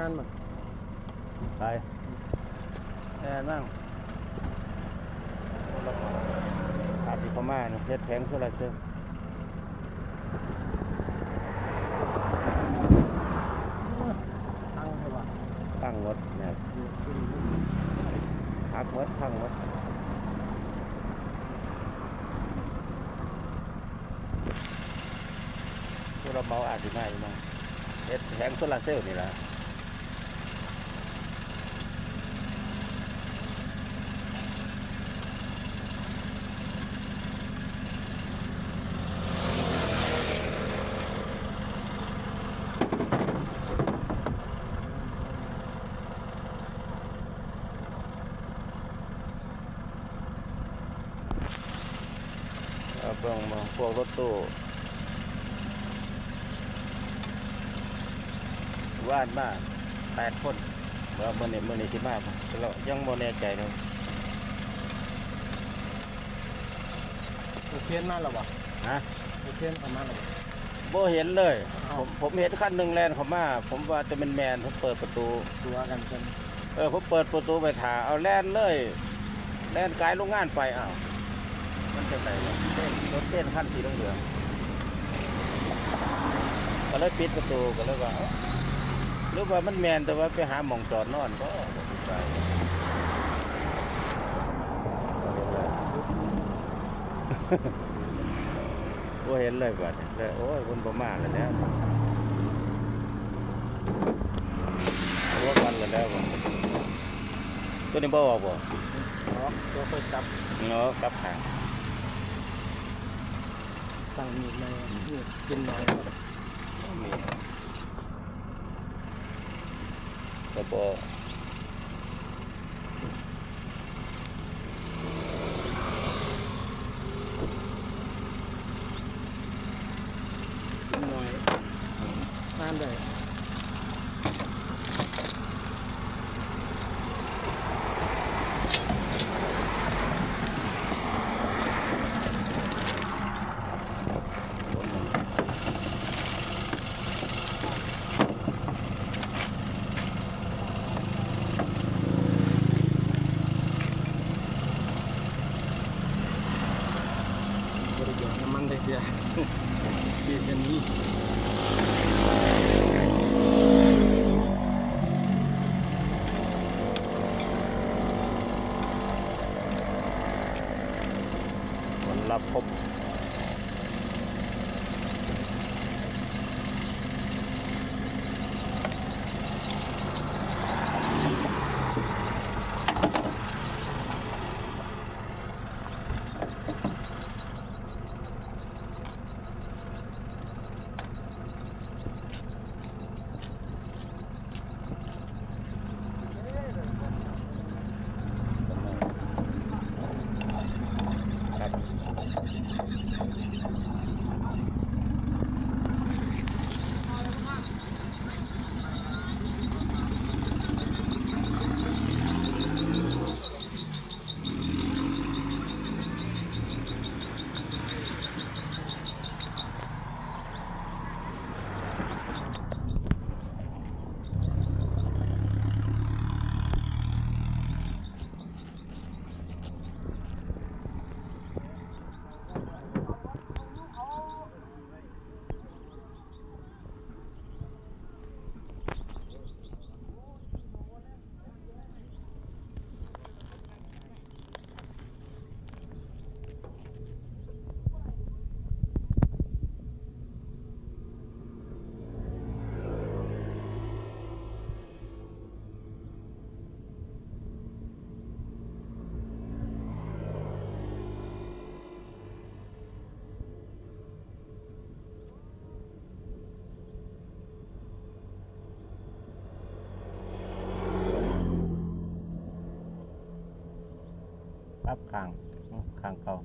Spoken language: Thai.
งานบ่ไปแน่นั่งอาทิพม่าเนี่ยเฮ็ดแผงโซลาร์เซลล์ตั้งให้ว่าตั้งรถเนี่ยพักรถพังรถผู้รับเหมาอาจจะไม่มาเฮ็ดแผงโซลาร์เซลล์นี่แหละ เอาเบิ่งมาพวกรถตู้ว่านมาแปดคนว่ามื่อนี้มื่อนี้สิมาบ่เรายังโมแน่ใจเลยโอเคมาแล้วบ่ฮะโอเคประมาณแล้วบ่โบเห็นเลย ผมผมเห็นขั้นหนึ่งแลนเขามา ผมว่าจะเป็นแมนผมเปิดประตูตัวกันจนเออผมเปิดประตูไปถาเอาแลนเลย แลนกายโรงงานไปอ้าว มันจะไหนวะเต้นรถเต้นขั้นสีเหลืองๆก็เลยปิดประตูก็เลยว่าเอ้าหรือว่ามันแมนแต่ว่าไปหาหมองจอดนอนก็บ่มีไปก็เห็นเลยโอ้เห็นเลยบัดนี้เลยโอ้ยคนประมาณแล้วเนี่ยว่ากันแล้วแล้วบ่ตัวนี้บ่ออกบ่เนาะตัวค่อยจับเนาะกลับหาง ตั้งมีดในนี่กินหน่อยมีก็บ่กินหน่อยน้ำได้ บริเว ณน้ำมันได้เดียวปีกันนี้ผลลัพธ์พบ ครับข้างข้างเก่า